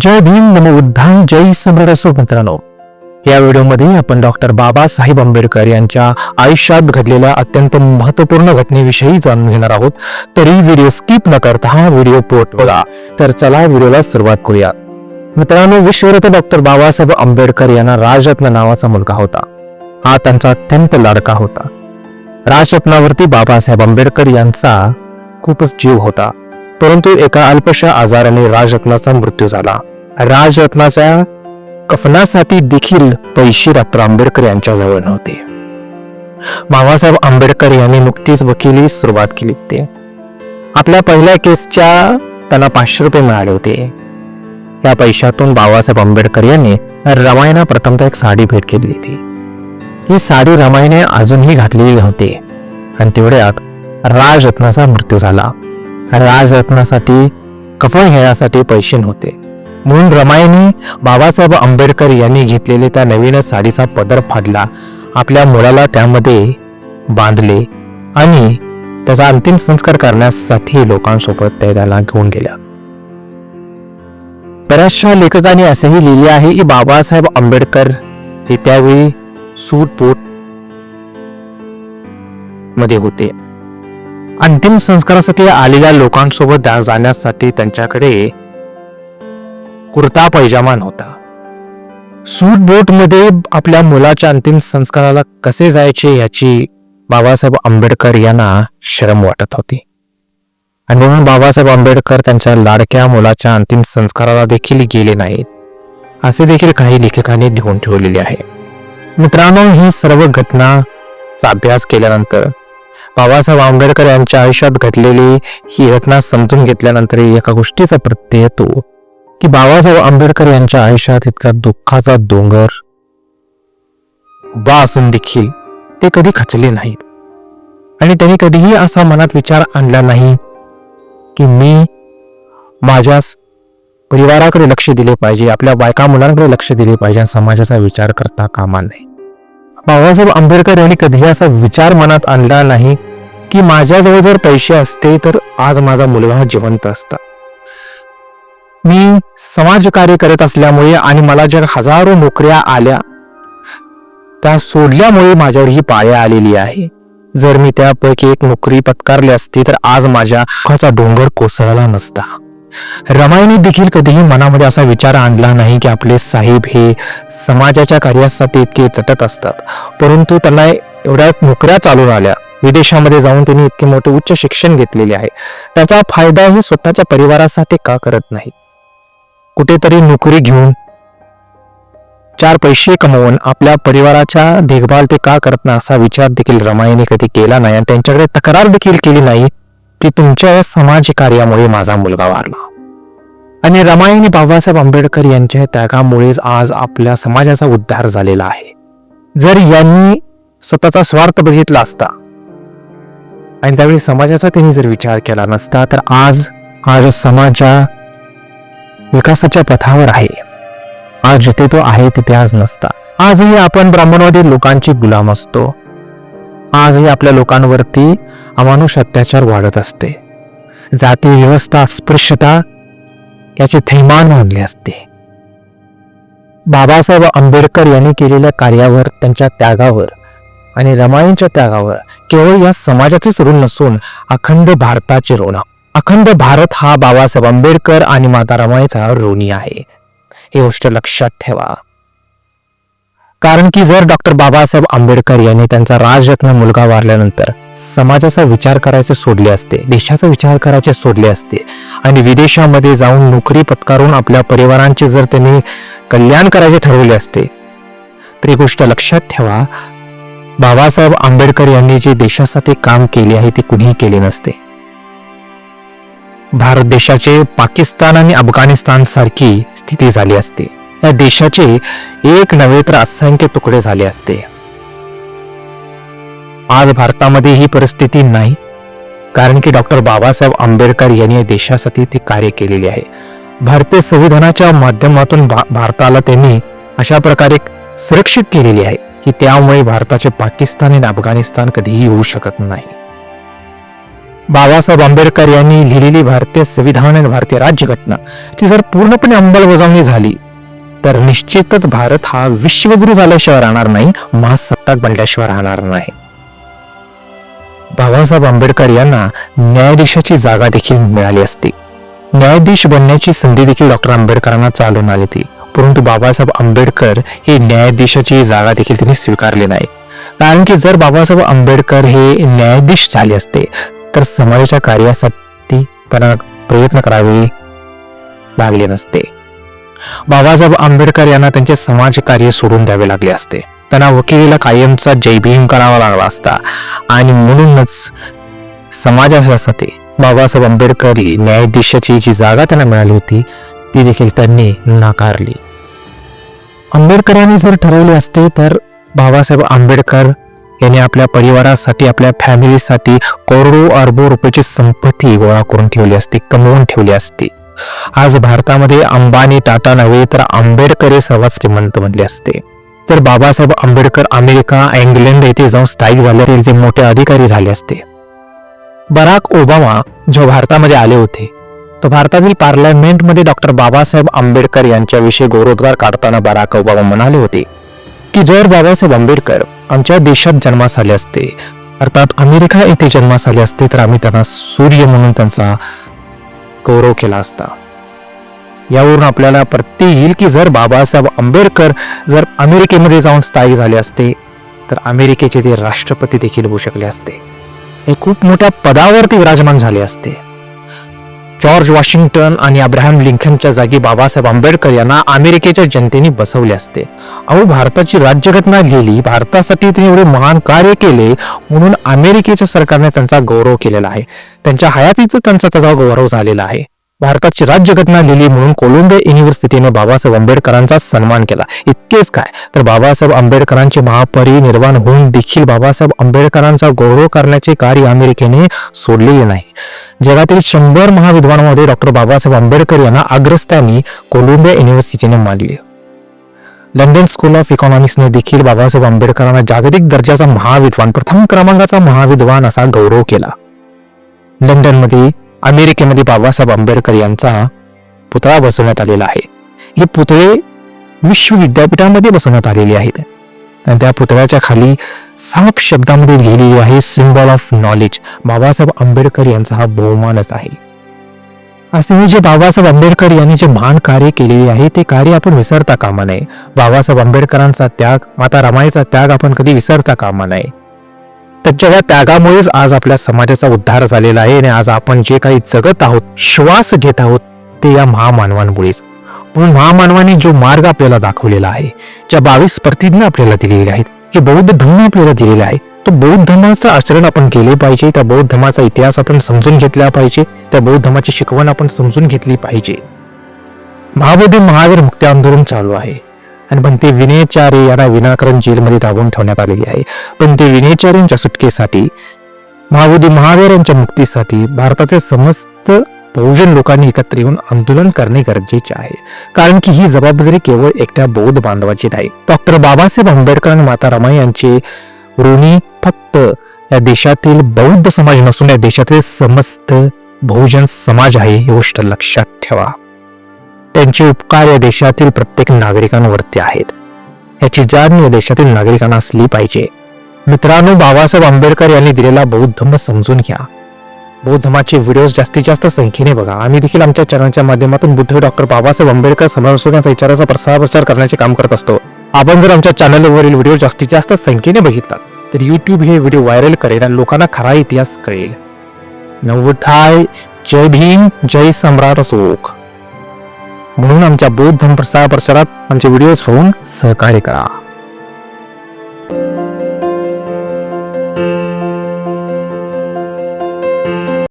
जय भीम नमो बुद्धां जय सम्राट असो मित्रांनो. या व्हिडिओमध्ये आपण डॉक्टर बाबासाहेब आंबेडकर यांच्या आयुष्यात घडलेल्या अत्यंत महत्त्वपूर्ण घटनेविषयी जाणून घेणार आहोत. तरी व्हिडिओ स्किप न करता हा व्हिडिओ पोट बघा. तर चला व्हिडिओला सुरुवात करूया. मित्रांनो विश्वरथ डॉक्टर बाबासाहेब आंबेडकर यांना राजरत्न नावाचा मुलगा होता. हा त्यांचा अत्यंत लाडका होता. राजरत्नावरती बाबासाहेब आंबेडकर यांचा खूपच जीव होता. परंतु एका अल्पशा आजाराने राजरत्नाचा मृत्यू झाला. राजरत्नाच्या कफनासाठी देखील पैसे डॉक्टर आंबेडकर यांच्याजवळ नव्हते. बाबासाहेब आंबेडकर यांनी नुकतीच वकिली सुरुवात केली होती. आपल्या पहिल्या केसच्या त्यांना पाचशे रुपये मिळाले होते. या पैशातून बाबासाहेब आंबेडकर यांनी रमायणा प्रथमतः एक साडी भेट केली होती. ही साडी रामायणे अजूनही घातलेली नव्हती. आणि तेवढ्यात राजरत्नाचा मृत्यू झाला. राजरत्नासाठी कफन घेण्यासाठी पैसे नव्हते. म्हणून रमाईने बाबासाहेब आंबेडकर यांनी घेतलेले त्या नवीन साडीचा पदर फाडला. आपल्या मुलाला त्यामध्ये बांधले आणि त्याचा अंतिम संस्कार करण्यासाठी लोकांसोबत ते त्याला घेऊन गेल्या. बऱ्याचशा लेखकांनी असेही लिहिले आहे की बाबासाहेब आंबेडकर हे त्यावेळी सूटपूटमध्ये होते. अंतिम संस्कारासाठी आलेल्या लोकांसोबत जाण्यासाठी त्यांच्याकडे कुर्ता पैजामा नव्हता. सूट बोटमध्ये आपल्या मुलाच्या अंतिम संस्काराला कसे जायचे याची बाबासाहेब आंबेडकर यांना शरम वाटत होती. आणि म्हणून बाबासाहेब आंबेडकर त्यांच्या लाडक्या मुलाच्या अंतिम संस्काराला देखील गेले नाहीत. असे देखील काही लेखकांनी लिहून ठेवलेले आहे. मित्रांनो ही सर्व घटनाचा अभ्यास केल्यानंतर बाबासाहेब आंबेडकर यांच्या आयुष्यात घडलेली ही घटना समजून घेतल्यानंतर एका गोष्टीचा प्रत्यय येतो की बाबासाहेब आंबेडकर यांच्या आयुष्यात इतका दुःखाचा डोंगर उभा असून देखील ते कधी खचले नाहीत. आणि त्यांनी कधीही असा मनात विचार आणला नाही की मी माझ्या परिवाराकडे लक्ष दिले पाहिजे आपल्या बायका मुलांकडे लक्ष दिले पाहिजे समाजाचा विचार करता कामा नये. बाबासाहेब आंबेडकर यांनी कधी असा विचार मनात आणला नाही की माझ्याजवळ जर पैसे असते तर आज माझा मुलगा हा जिवंत असता. मी समाजकार्य करत असल्यामुळे आणि मला ज्या हजारो नोकऱ्या आल्या त्या सोडल्यामुळे माझ्यावर ही पाळ्या आलेली आहे. जर मी त्यापैकी एक नोकरी पत्कारली असती तर आज माझ्या डोंगर कोसळला नसता. रमाईने देखील कधीही मनामध्ये असा विचार आणला नाही की आपले साहेब हे समाजाच्या कार्यासाठी इतके चटत असतात. परंतु त्यांना एवढ्या नोकऱ्या चालून आल्या. विदेशामध्ये जाऊन त्यांनी इतके मोठे उच्च शिक्षण घेतलेले आहे. त्याचा फायदा हे स्वतःच्या परिवारासाठी का करत नाही? कुठेतरी नोकरी घेऊन चार पैसे कमवून आपल्या परिवाराच्या देखभाल ते का करत नाही असा विचार देखील रमाईने कधी केला नाही आणि त्यांच्याकडे तक्रार देखील केली नाही? की तुमच्या या समाज कार्यामुळे माझा मुलगा वारला. आणि रमाईने बाबासाहेब आंबेडकर यांच्या त्यागामुळेच आज आपल्या समाजाचा उद्धार झालेला आहे. जर यांनी स्वतःचा स्वार्थ बघितला असता आणि त्यावेळी समाजाचा त्यांनी जर विचार केला नसता तर आज हा जो समाजा विकासाच्या पथावर आहे आज जिथे तो आहे तिथे आज नसता. आजही आपण ब्राह्मणवादी लोकांची गुलाम असतो. आजही आपल्या लोकांवरती अमानुष अत्याचार वाढत असते. जाती व्यवस्था अस्पृश्यता याचे थैमान मानले असते. बाबासाहेब आंबेडकर यांनी केलेल्या कार्यावर त्यांच्या त्यागावर आणि रमाईंच्या त्यागावर केवळ या समाजाचेच ऋण नसून अखंड भारताचे ऋण. अखंड भारत हा बाबासाहेब आंबेडकर आणि माता रमाईचा ऋणी आहे. ही गोष्ट लक्षात ठेवा. कारण की जर डॉक्टर बाबासाहेब आंबेडकर यांनी त्यांचा राजरत्न मुलगा वारल्यानंतर समाजाचा विचार करायचे सोडले असते देशाचा विचार करायचे सोडले असते आणि विदेशामध्ये जाऊन नोकरी पत्कारून आपल्या परिवारांचे जर त्यांनी कल्याण करायचे ठरवले असते तर ही गोष्ट लक्षात ठेवा बाबासाहेब आंबेडकर यांनी जे देशासाठी काम केले आहे ते कुणीही केले नसते. भारत देशाचे पाकिस्तान आणि अफगाणिस्तान सारखी स्थिती झाली असते. या देशाचे एक नव्हे तर असंख्य तुकडे झाले असते. आज भारतामध्ये ही परिस्थिती नाही कारण की डॉक्टर बाबासाहेब आंबेडकर यांनी या देशासाठी ते कार्य केलेले आहे. भारतीय संविधानाच्या माध्यमातून भा- भारताला त्यांनी अशा प्रकारे सुरक्षित केलेली आहे की त्यामुळे भारताचे पाकिस्तान आणि अफगाणिस्तान कधीही होऊ शकत नाही. बाबासाहेब आंबेडकर यांनी लिहिलेली भारतीय संविधान आणि भारतीय राज्यघटना ती जर पूर्णपणे अंमलबजावणी झाली तर निश्चितच भारत हा विश्वगुरु झाल्याशिवाय राहणार नाही महासत्ताक बनल्याशिवाय राहणार नाही. बाबासाहेब आंबेडकर यांना न्यायाधीशाची जागा देखील मिळाली असती. न्यायाधीश बनण्याची संधी देखील डॉक्टर आंबेडकरांना चालून आली होती. परंतु बाबासाहेब आंबेडकर हे न्यायाधीशाची जागा देखील त्यांनी स्वीकारली नाही. कारण की जर बाबासाहेब आंबेडकर हे न्यायाधीश झाले असते तर समाजाच्या कार्यासाठी प्रयत्न करावे लागले नसते. बाबासाहेब आंबेडकर यांना त्यांचे समाज कार्य सोडून द्यावे लागले असते. त्यांना वकिलीला कायमचा जयभीम करावा लागला असता. आणि म्हणूनच समाजासाठी बाबासाहेब आंबेडकर न्यायाधीशाची जी जागा त्यांना मिळाली होती ती देखील त्यांनी नाकारली. आंबेडकरांनी जर ठरवले असते तर बाबासाहेब आंबेडकर यांनी आपल्या परिवारासाठी आपल्या फॅमिलीसाठी करोडो अरबो रुपयाची संपत्ती गोळा करून ठेवली असती कमवून ठेवली असती. आज भारतामध्ये अंबानी टाटा नव्हे तर आंबेडकर हे सर्वात श्रीमंत बनले असते. तर बाबासाहेब आंबेडकर अमेरिका इंग्लंड येथे जाऊन स्थायिक झाले जे मोठे अधिकारी झाले असते. बराक ओबामा जो भारतामध्ये आले होते तो भारतातील पार्लमेंटमध्ये डॉक्टर बाबासाहेब आंबेडकर यांच्याविषयी गौरवोद्गार काढताना बराक ओबामा म्हणाले होते की जर बाबासाहेब आंबेडकर आमच्या देशात जन्मास आले असते अर्थात अमेरिका येथे जन्मास आले असते तर आम्ही त्यांना सूर्य म्हणून त्यांचा गौरव केला असता. यावरून आपल्याला प्रत्यय येईल की जर बाबासाहेब आंबेडकर जर अमेरिकेमध्ये जाऊन स्थायिक झाले असते तर अमेरिकेचे ते राष्ट्रपती देखील होऊ शकले असते. हे खूप मोठ्या पदावरती विराजमान झाले असते. जॉर्ज वॉशिंग्टन आणि अब्राहम लिंकनच्या जागी बाबासाहेब आंबेडकर यांना अमेरिकेच्या जनतेने बसवले असते. अहो भारताची राज्यघटना लिहिली भारतासाठी त्यांनी एवढे महान कार्य केले म्हणून अमेरिकेच्या सरकारने त्यांचा गौरव केलेला आहे. त्यांच्या हयातीचा त्यांचा त्याचा गौरव झालेला आहे. भारताची राज्यघटना लिहिली म्हणून कोलंबिया युनिव्हर्सिटीने बाबासाहेब आंबेडकरांचा सन्मान केला. इतकेच काय? तर बाबासाहेब आंबेडकरांचे महापरिनिर्वाण होऊन देखील बाबासाहेब आंबेडकरांचा गौरव करण्याचे कार्य अमेरिकेने सोडलेले नाही. जगातील शंभर महाविद्वानांमध्ये डॉक्टर बाबासाहेब आंबेडकर यांना अग्रस्थानी कोलंबिया युनिव्हर्सिटीने मानले. लंडन स्कूल ऑफ इकॉनॉमिक्सने देखील बाबासाहेब आंबेडकरांना जागतिक दर्जाचा महाविद्वान प्रथम क्रमांकाचा महाविद्वान असा गौरव केला. लंडनमध्ये अमेरिकेमध्ये बाबासाहेब आंबेडकर यांचा पुतळा बसवण्यात आलेला आहे. हे पुतळे विश्व विद्यापीठामध्ये बसवण्यात आलेले आहेत. आणि त्या पुतळ्याच्या खाली साफ शब्दामध्ये लिहिलेली आहे symbol of knowledge Babasaheb Ambedkar यांचा हा बहुमानच आहे. असे हे जे बाबासाहेब आंबेडकर यांनी जे महान कार्य केलेले आहे ते कार्य आपण विसरता कामा नये. बाबासाहेब आंबेडकरांचा त्याग माता रमाईचा त्याग आपण कधी विसरता कामा नये. त्यांच्या या त्यागामुळेच आज आपल्या समाजाचा उद्धार झालेला आहे आणि आज आपण जे काही जगत आहोत श्वास घेत आहोत ते या महामानवांमुळेच. म्हणून महामानवाने जो मार्ग आपल्याला दाखवलेला आहे ज्या बावीस प्रतिज्ञा आपल्याला दिलेल्या आहेत जे बौद्ध धर्म आपल्याला दिलेला आहे तो बौद्ध धर्माचं आचरण आपण केले पाहिजे त्या बौद्ध धर्माचा इतिहास आपण समजून घेतला पाहिजे त्या बौद्ध धर्माची शिकवण आपण समजून घेतली पाहिजे. महाबोधी महावीर मुक्ती आंदोलन चालू आहे. आणि पण ते विनयचारी यांना विनाकारण जेलमध्ये दाबून ठेवण्यात आलेली आहे. पण ते विनयचारींच्या सुटकेसाठी महाबोधी महावीर यांच्या मुक्तीसाठी भारतातील समस्त बहुजन लोकांनी एकत्र येऊन आंदोलन करणे गरजेचे आहे. कारण की ही जबाबदारी केवळ एकट्या बौद्ध बांधवाची नाही. डॉक्टर बाबासाहेब आंबेडकर आणि माता रमाई यांचे ऋणी फक्त या देशातील बौद्ध समाज नसून या देशातील समस्त बहुजन समाज आहे ही गोष्ट लक्षात ठेवा. त्यांचे उपकार या देशातील प्रत्येक नागरिकांवरती आहेत. याची जाणीव या देशातील नागरिकांना असली पाहिजे. मित्रांनो बाबासाहेब आंबेडकर यांनी दिलेला बौद्ध धम्म समजून घ्या. बौद्ध धमाचे व्हिडिओज जास्तीत जास्त संख्येने बघा. आम्ही देखील आमच्या चॅनलच्या माध्यमातून बुद्ध डॉक्टर बाबासाहेब आंबेडकर समाज यांचा विचाराचा प्रसार प्रचार करण्याचे काम करत असतो. आपण जर आमच्या चॅनलवरील व्हिडिओ जास्तीत जास्त संख्येने बघितला तर यूट्यूब हे व्हिडिओ व्हायरल करेल आणि लोकांना खरा इतिहास कळेल. नवथाय जय भीम. जय सम्राट अशोक. म्हणून आमच्या बौद्ध धर्म प्रसार प्रचारात आमचे व्हिडिओज होऊन सहकार्य करा.